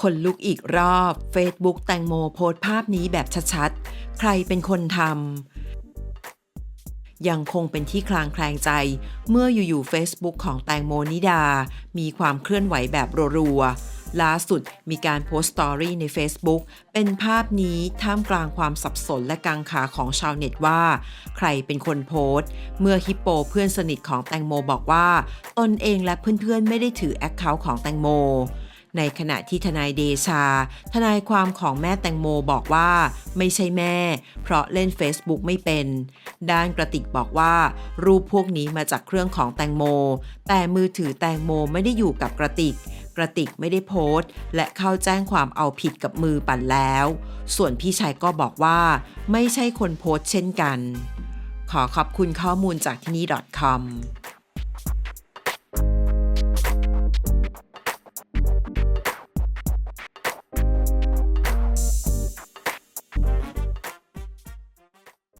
คนลุกอีกรอบ Facebook แตงโมโพสภาพนี้แบบชัดๆ ใครเป็นคนทำยังคงเป็นที่คลางแคลงใจ เมื่ออยู่ๆ Facebook ของแตงโมนิดา มีความเคลื่อนไหวแบบรัวๆ ล่าสุดมีการโพสต์สตอรี่ใน Facebook เป็นภาพนี้ท่ามกลางความสับสนและกังขาของชาวเน็ตว่า ใครเป็นคนโพสต์ เมื่อฮิปโปเพื่อนสนิทของแตงโมบอกว่า ตนเองและเพื่อนๆไม่ได้ถือแอคเคาท์ของแตงโม ในขณะที่ทนายเดชา ทนายความของแม่แตงโมบอกว่าไม่ใช่แม่ เพราะเล่น Facebook ไม่เป็น ด้านกระติกบอกว่า รูปพวกนี้มาจากเครื่องของแตงโม แต่มือถือแตงโมไม่ได้อยู่กับกระติกกระติกไม่ได้โพสต์ และเข้าแจ้งความเอาผิดกับมือปั่นแล้ว ส่วนพี่ชายก็บอกว่า ไม่ใช่คนโพสต์เช่นกัน ขอขอบคุณข้อมูลจากที่นี่ .com